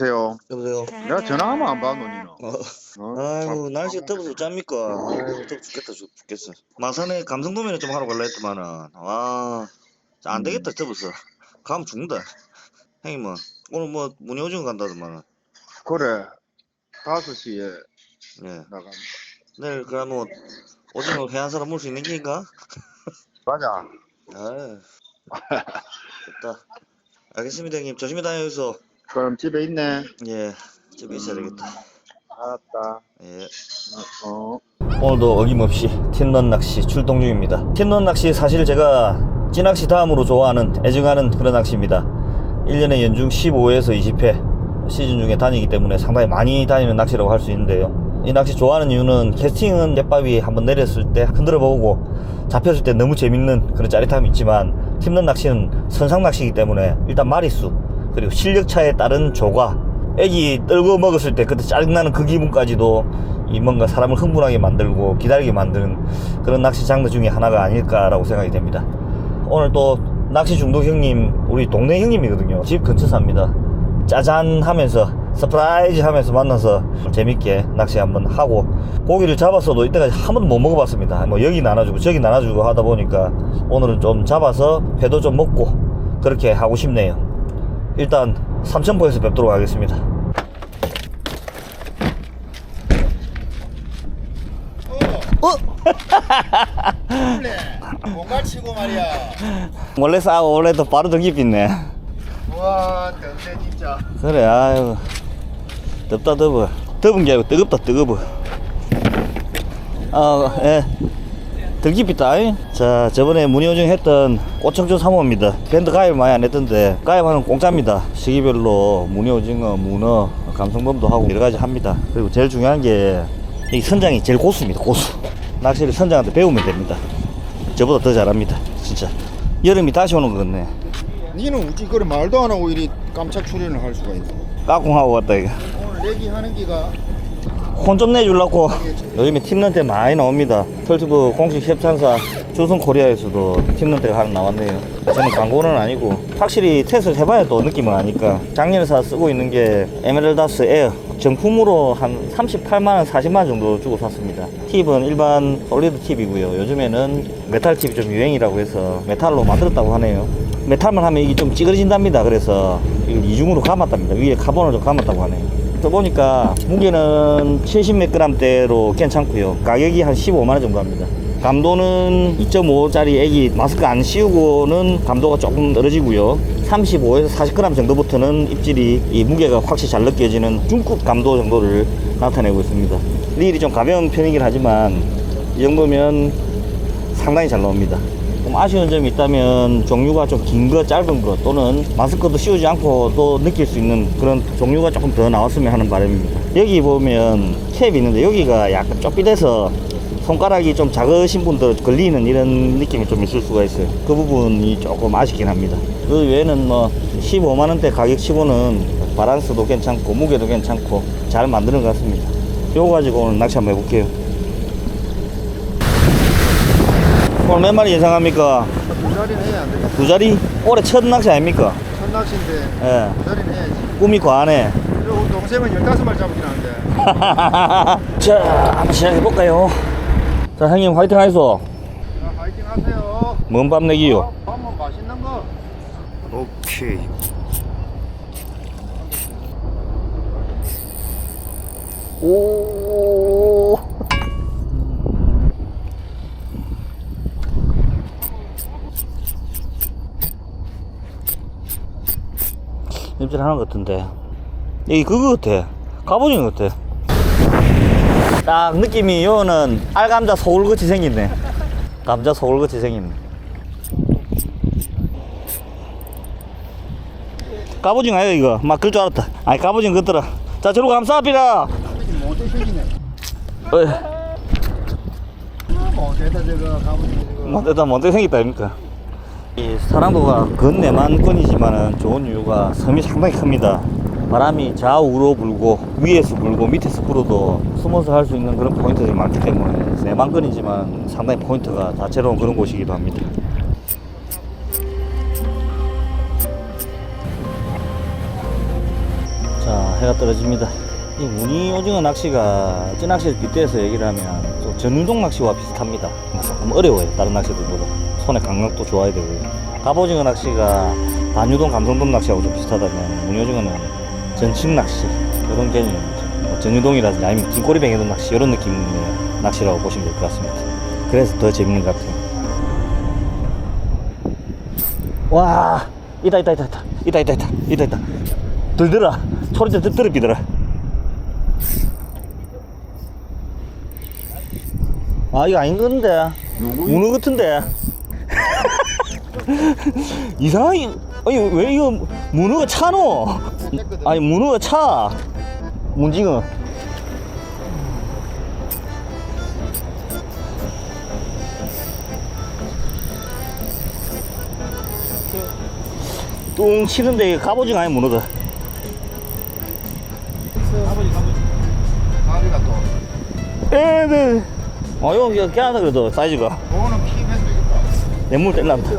여보세요. 여보세요. 내가 전화하면 안 받노 니는. 어, 어? 아이고 밥- 날씨가 밥 더워서 짭니까? 아이고 덥 죽겠다 죽- 죽겠어. 마산에 감성도면에 좀 하러 갈라 했더만은 와, 안 되겠다 더워서. 가면 죽는다. 형님 뭐 오늘 뭐 문효준 간다더만은. 그래. 5시에 예. 나간다. 내일 그러면 오징어 해안 사람 물 수 있는 게인가? 맞아. 아, 됐다. 알겠습니다 형님. 조심히 다녀오소. 그럼 집에 있네. 예, 집에 있어야 되겠다. 알았다. 예. 어. 오늘도 어김없이 틴런 낚시 출동 중입니다. 틴런 낚시 사실 제가 찌낚시 다음으로 좋아하는 애증하는 그런 낚시입니다. 1년에 연중 15에서 20회 시즌 중에 다니기 때문에 상당히 많이 다니는 낚시라고 할 수 있는데요. 이 낚시 좋아하는 이유는 캐스팅은 갯바위 한번 내렸을 때 흔들어 보고 잡혔을 때 너무 재밌는 그런 짜릿함이 있지만 틴런 낚시는 선상 낚시이기 때문에 일단 마리수 그리고 실력 차에 따른 조과 애기 떨고 먹었을 때 그때 짜증나는 그 기분까지도 이 뭔가 사람을 흥분하게 만들고 기다리게 만드는 그런 낚시 장르 중에 하나가 아닐까라고 생각이 됩니다. 오늘 또 낚시 중독 형님 우리 동네 형님이거든요. 집 근처 삽니다. 짜잔 하면서 서프라이즈 하면서 만나서 재밌게 낚시 한번 하고 고기를 잡았어도 이때까지 한 번도 못 먹어봤습니다. 뭐 여기 나눠주고 저기 나눠주고 하다 보니까 오늘은 좀 잡아서 회도 좀 먹고 그렇게 하고 싶네요. 일단 삼천포에서 뵙도록 하겠습니다. 어? 원래 뭔가 치고 말이야. 원래 싸고 원래도 바로 더 깊이네. 와, 던데 진짜. 그래 아유 덥다 더워 더운 게 아니고 뜨겁다 뜨거워 아 예 이. 자 저번에 문의오정 했던 꽃청주 3호입니다. 밴드 가입 많이 안 했던데 가입하는 공짜입니다. 시기별로 문의오징어 문어 감성돔도 하고 여러가지 합니다. 그리고 제일 중요한 게 이 선장이 제일 고수입니다 고수. 낚시를 선장한테 배우면 됩니다. 저보다 더 잘합니다 진짜. 여름이 다시 오는 것 같네. 니는 어찌 그래 말도 안 하고 이리 깜짝 출연을 할 수가 있어. 까꿍하고 왔다 이거. 오늘 내기 하는 기가 혼 좀 내주려고. 요즘에 팀런때 많이 나옵니다. 털튜브 공식 협찬사 조선코리아에서도 팀런때가 하나 나왔네요. 저는 광고는 아니고 확실히 테스트를 해봐야 또 느낌을 아니까. 작년에 사 쓰고 있는 게 에메랄다스 에어. 정품으로 한 38만원 40만원 정도 주고 샀습니다. 팁은 일반 솔리드 팁이고요. 요즘에는 메탈 팁이 좀 유행이라고 해서 메탈로 만들었다고 하네요. 메탈만 하면 이게 좀 찌그러진답니다. 그래서 이걸 이중으로 감았답니다. 위에 카본을 좀 감았다고 하네요 써보니까 무게는 70몇 g대로 괜찮고요. 가격이 한 15만원 정도 합니다. 감도는 2.5짜리 애기 마스크 안 씌우고는 감도가 조금 떨어지고요. 35에서 40g 정도부터는 입질이 이 무게가 확실히 잘 느껴지는 중급 감도 정도를 나타내고 있습니다. 릴이 좀 가벼운 편이긴 하지만 이 정도면 상당히 잘 나옵니다. 좀 아쉬운 점이 있다면 종류가 좀 긴 거, 짧은 거 또는 마스크도 씌우지 않고 또 느낄 수 있는 그런 종류가 조금 더 나왔으면 하는 바람입니다. 여기 보면 캡이 있는데 여기가 약간 좁빗해서 손가락이 좀 작으신 분들 걸리는 이런 느낌이 좀 있을 수가 있어요. 그 부분이 조금 아쉽긴 합니다. 그 외에는 뭐 15만원대 가격치고는 바란스도 괜찮고 무게도 괜찮고 잘 만드는 것 같습니다. 요거 가지고 오늘 낚시 한번 해볼게요. 오늘 몇 마리 예상합니까? 두 자리는 해야 안 되겠다. 두 자리? 올해 첫 낚시 아닙니까? 첫 낚시인데 예. 두 자리는 해야지. 꿈이 과하네. 그리고 우리 동생은 15마리 잡긴 하는데. 자, 한번 시작해볼까요? 자, 형님 화이팅 하이소. 자, 파이팅 하세요. 먼밤 내기요. 어, 한번 맛있는 거. 오케이. 오. 냄새 하는 것 같은데. 여기 그거 같아. 갑오징어 같아. 딱 느낌이 요는 알감자 소울같이 생겼네. 감자 소울같이 생겼네. 까보징 아야 이거 막 그럴 줄 알았다 아니 까보징 그더라 자 못돼 생기네. 어이 못되다 저거 가보니 저거. 뭐 일단 먼저 생겼다 아닙니까 이 사랑도가 근내만 건이지만은 좋은 이유가 섬이 상당히 큽니다 바람이 좌우로 불고 위에서 불고 밑에서 불어도 숨어서 할 수 있는 그런 포인트들이 많기 때문에 내만 건이지만 상당히 포인트가 다채로운 그런 곳이기도 합니다 자 해가 떨어집니다. 이 무늬 오징어 낚시가 찌낚시를 빗대서 얘기를 하면 좀 전유동 낚시와 비슷합니다. 좀 어려워요. 다른 낚시들보다. 손의 감각도 좋아야 되고요. 갑오징어 낚시가 반유동 감성돔 낚시하고 좀 비슷하다면 무늬 오징어는 전침 낚시 이런 개념이죠. 뭐 전유동이라든지 아니면 긴꼬리뱅이돔 낚시 이런 느낌의 낚시라고 보시면 될 것 같습니다. 그래서 더 재밌는 것 같아요. 와 있다 있다 있다 있다 있다 있다 있다 있다 있다 들더라 소리 들 들어 비더라 아 이거 아닌 건데 문어 같은데 이상하게 아니 왜 이거 문어가 차노? 아니 문어가 차. 문징어. 뚱 치는데 이거 갑오징어 아니 문어다 가비가 또. 에네. 이거 깨하다 그래도 사이즈가. 그거는 피면 되겠다. 냇물 뗄란다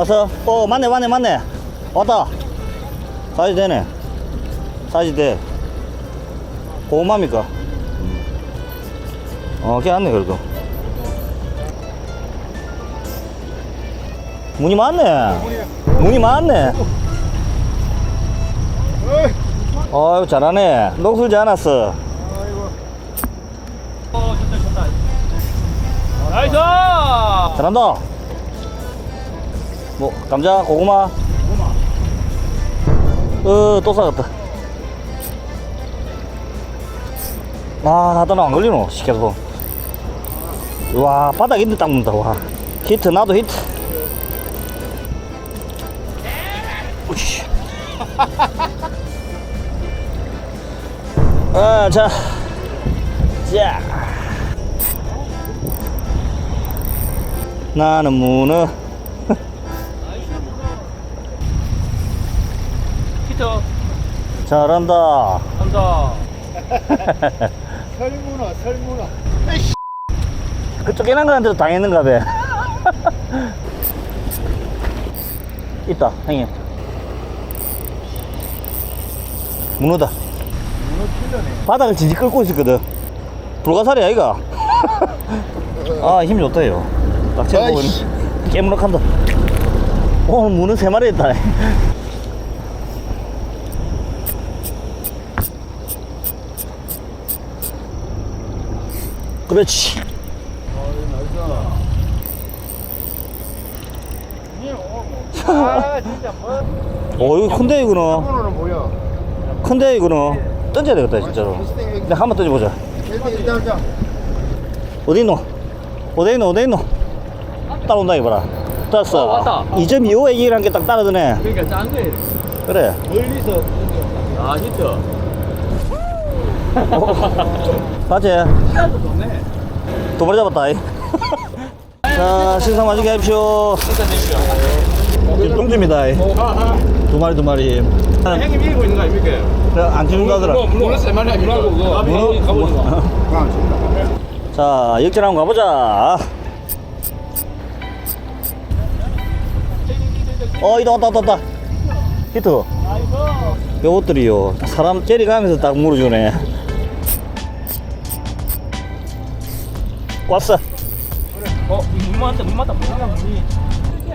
왔어 어 맞네 맞네 맞네. 왔다. 사이즈 되네. 사이즈 돼. 고맙니까? 어 깨왔네 그래도. 문이 많네. 문이 많네. 어유 잘하네. 녹슬지 않았어. 나이스! 잘한다 뭐 감자 고구마. 어 또 싸갔다. 아 나도 안 걸리노 시켜서 와 바닥 있는데 딱 문다 와. 히트 나도 히트. 우씨. 아 자. 자. 나는 문어 잘한다. 한다. 설문어, 설문어. 그쪽 깨난 거한테도 당했는가 봐 있다 형님. 문어다. 문어 킬러네. 바닥을 진지 끌고 있었거든. 불가사리 아이가 아힘 좋다요 딱 재고 아이씨. 깨무럭한다. 오늘 문어 세 마리 했다 그렇지 아, 진짜 뭐. 어 이거 큰데 이거는 뭐야? 큰데 이거는 던져야 되겠다 진짜로 근데 한번 던져보자 일단 일단 일단. 어디 있노? 어디 있노? 어디 있노? 따라온다 이봐라 땄어 어, 왔다. 2.25 얘기란 게딱 따라드네 그러니까 짠 거예요 그래 멀리서. 아 히트 맞지? 마리 잡았다 이. 자 신상 맛있게 하십시오. 진짜 재밌죠 똥줍니다 이. 두 마리 두 마리. 형님 이기고 있는 거 아닙니까? 그래, 안 키운다더라. 물론 세 마리 아니고 가보니 가보니까 아, 진짜. 자 역전 한번 가보자. 어 이다 왔다 왔다 왔다. 히트. 요것들이요. 사람 째려가면서 딱 물어주네 왔어. 어? 물 맞다 물 맞다. 물 맞다. 물이.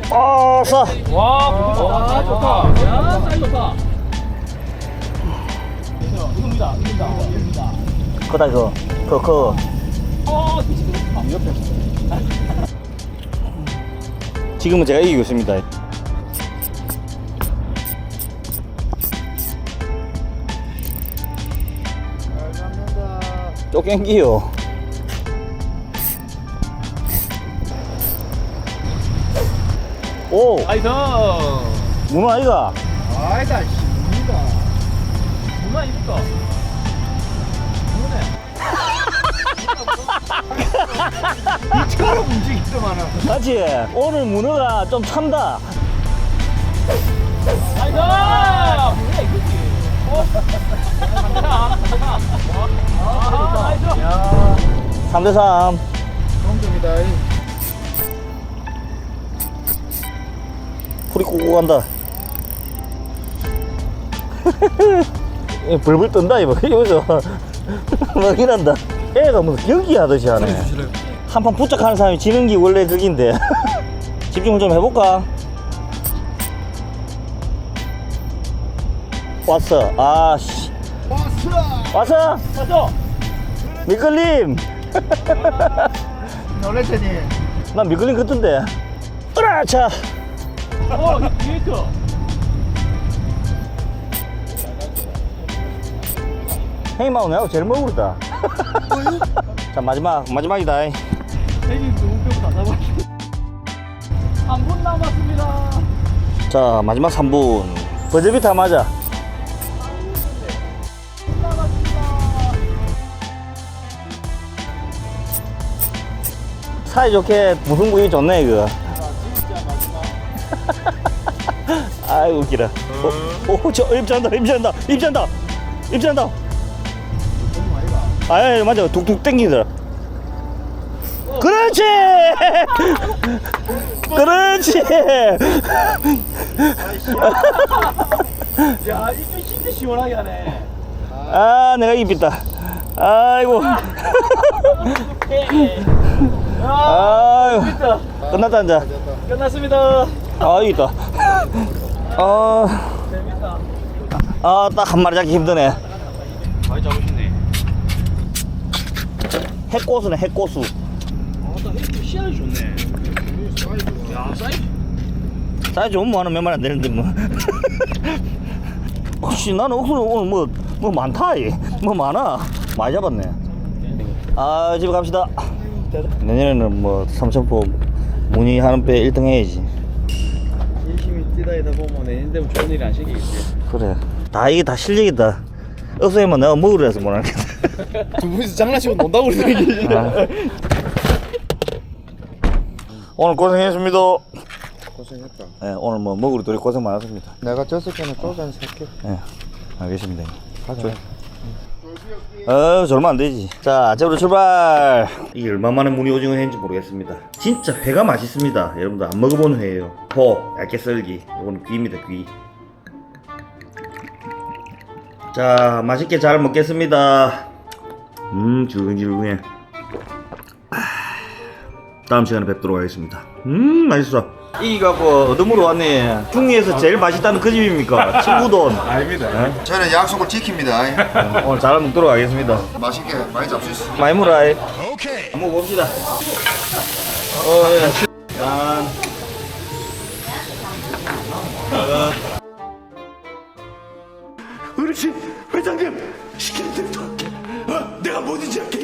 아싸 와 와, 좋다. 야 사이 좋다. 이겁니다 이겁니다 이겁니다. 그다 이거. 그 그 어 미치겠다 지금은 제가 이기고 있습니다. 쪼갱기요 오 나이스 문어 아이가 아이다, 씨. 문이다. 누나 이니까 이처럼 움직이더만은. 맞지? 오늘 문어가 좀 찬다 나이스 뭐야 이거지 어? 아, 나이스 3대3 동점이다. 풀이 꾸고 간다. 예, 불불 뜬다 이거. 이거죠 막 이런다. 애가 무슨 경기 하듯이 하네. 한판 부쩍하는 사람이 지는 게 원래 그긴데. 집중 좀 해볼까? 왔어. 아씨. 왔어. 맞아. 미끌림. 놀랬더니. 난 미끌림 같던데. 으라차 어, 뒤에 있어. 형님하고 내가 제일 먹으다 자 마지막 마지막이다 대진 너무 배고파. 나봐. 3분 남았습니다. 자 마지막 3분 버저비타 맞아 사이좋게 무슨 부위 좋네 이거 아이고 웃기라 오저 입장한다 입장한다 입장한다 입장한다. 아예 맞아. 툭툭 땡기더라. 그렇지! 그렇지! 야, 이거 진짜 시원하게 하네. 아 내가 입있다. 아이고. 아. 끝났다 이제 끝났습니다. 아 여기 있다 아, 재밌다. 아딱 한 마리 잡기 힘드네 많이 잡으셨네. 해꼬수네 해꼬수 아, 나 헬기 시야이 좋네. 야, 사이즈. 사이즈 좋으면 뭐 하나 몇 마리 안 되는데 뭐 혹시 나는 옥수수 오늘 뭐, 뭐 많다 이. 뭐 많아 많이 잡았네 아 집에 갑시다 내년에는 뭐 삼천포 문의하는 배 1등 해야지 다니다 보면 내년 되면 좋은 일이 안 생기겠지. 그래. 다 이게 다 실력이다. 없으면 내가 먹으려 해서 못하겠다 두 분이서 장난치고 논다고 그러는 게. 아. 오늘 고생했습니다. 고생했다. 네, 오늘 뭐 먹으러 둘이 고생 많았습니다. 내가 졌을 때는 소잔 살게. 네, 알겠습니다. 가자 어, 저러면 안 되지. 자, 아침으로 출발. 이게 얼마만에 무늬 오징어 회인지 모르겠습니다. 진짜 회가 맛있습니다. 여러분들 안 먹어본 회예요. 포, 얇게 썰기. 이거는 귀입니다, 귀. 자, 맛있게 잘 먹겠습니다. 음, 줄근줄근해. 아, 다음 시간에 뵙도록 하겠습니다. 음, 맛있어. 이 갖고 어둠으로 왔네. 중리에서 제일 맛있다는 그 집입니까? 친구돈. 아닙니다. 저는 약속을 지킵니다 오늘 잘 먹도록 하겠습니다. 맛있게 많이 잡수있어 많이 물어. 오케이. 한번 봅시다. 어, 예. 짠. 어르신 회장님 시키는 대로 할게 어, 내가 뭐든지 할게